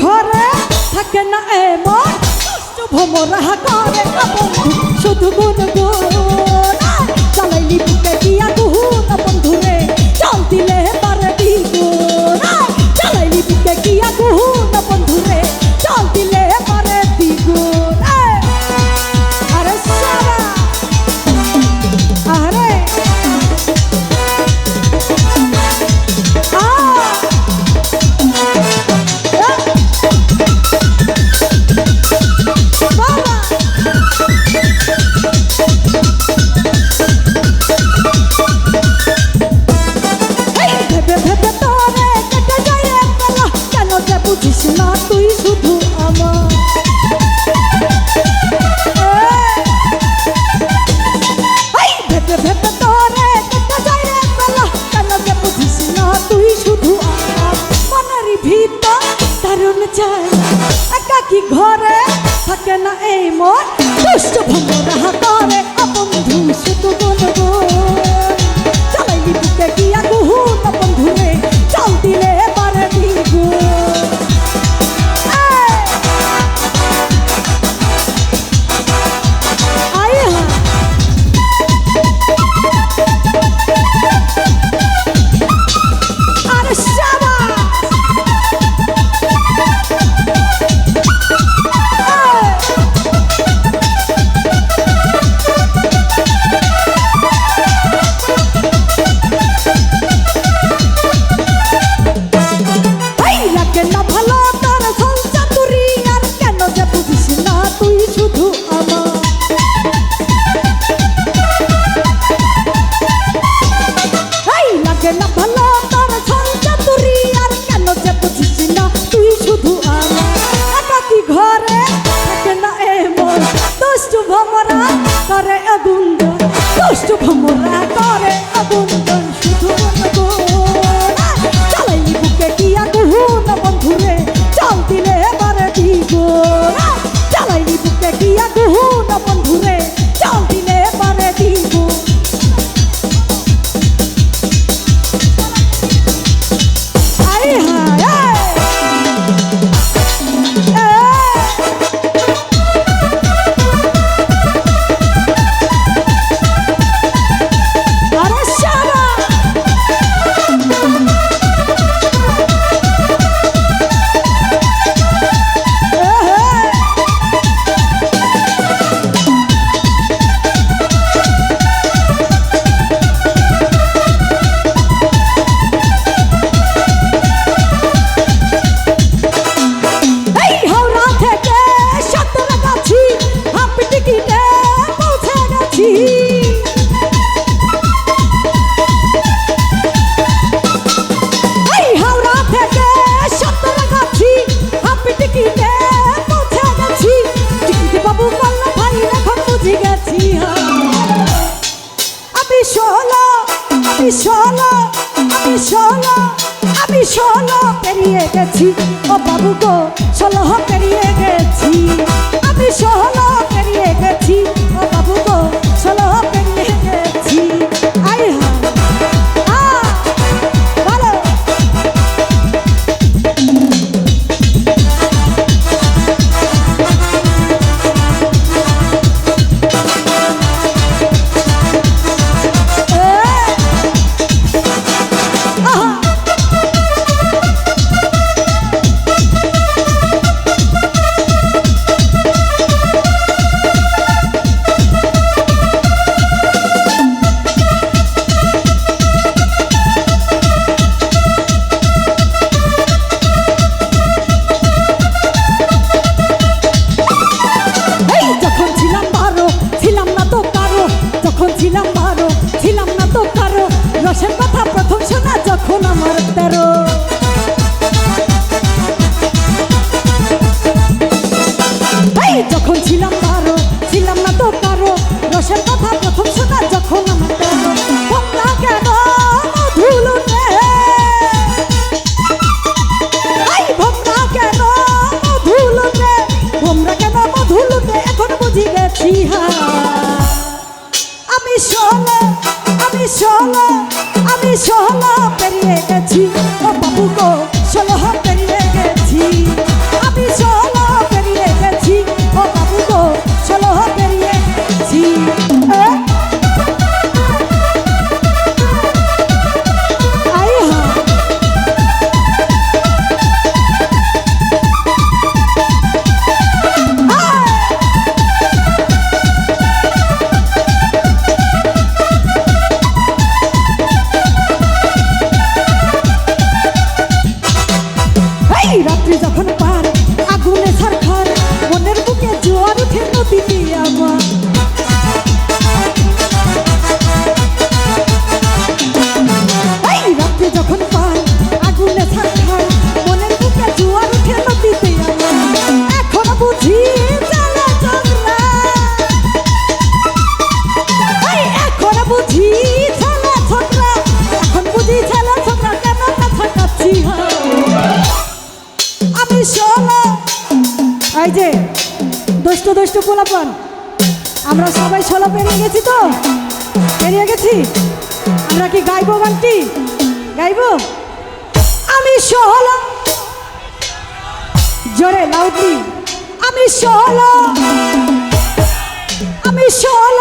ঘরে থাকে না এমন। কষ্ট ভোমরা Isso não আমি শোনো আমি শোনো আমি শোনো, পেরিয়ে গেছি। ও বাবু গো ষোলো পেরিয়ে গেছি। আমি শোনো করো। যখন ছিলাম পারো ছিলাম না তো পারো রসের কথা প্রথম শোনা যখন আমার কেন আমি সোনা আমি সোনা আমি ষোলো পেরিয়ে গেছি। ও বাবু গো ষোলো পেরিয়ে যখন পাই আগুনে থাকার মনের বুকে জুয়ার উঠে নদীতে এখন যে, দোষ্ট দোষ্ট পোলাপন, আমরা সবাই ষোলো পেরিয়ে গেছি তো? পেরিয়ে গেছি? আমরা কি গাইবো বান্টি গাইব? আমি সহল জোরে লাউডি আমি সহল আমি সহল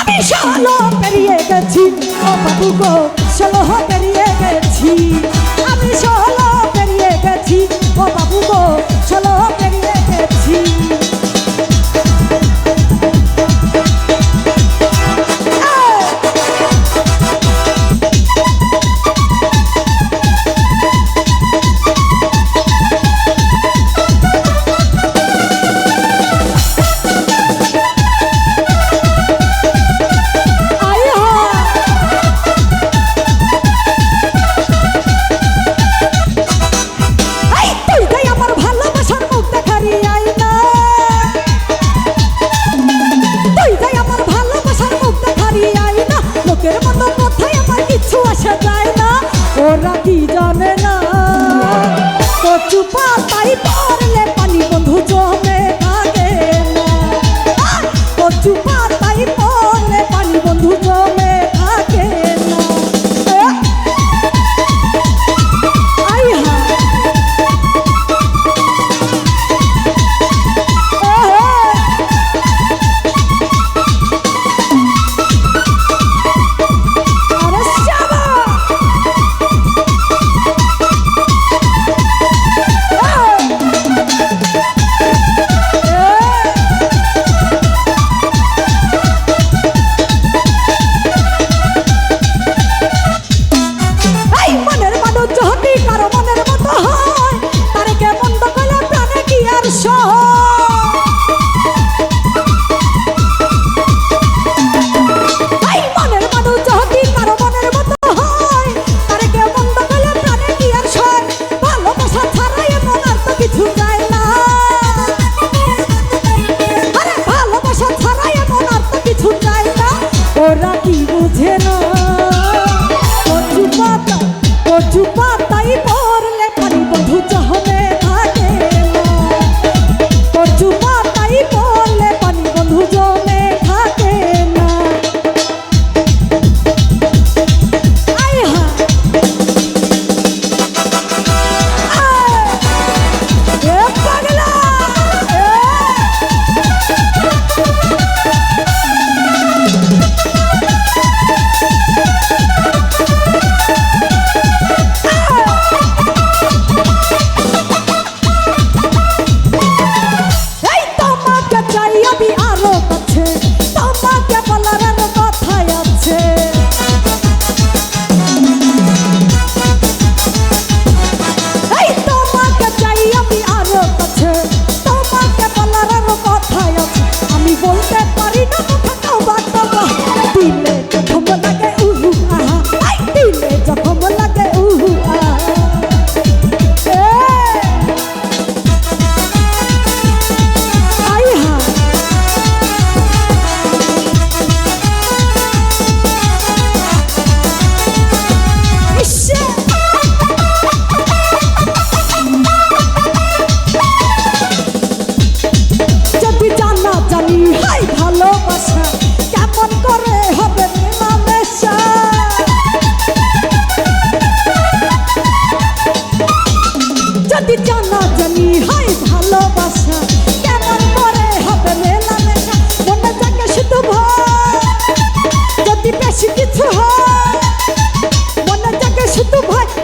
আমি সহল পেরিয়ে গেছি। ও বাবুগো সহল পেরিয়ে গেছি। আমি সহল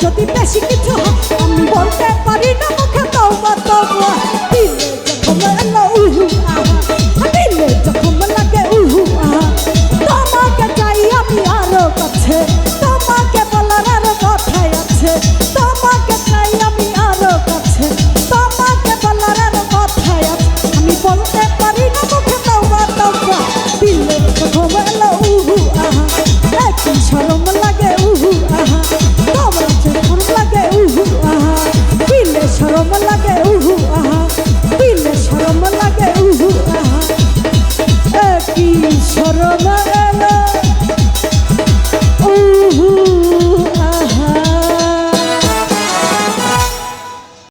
যদি বেশি কিছু আমি বলতে পারি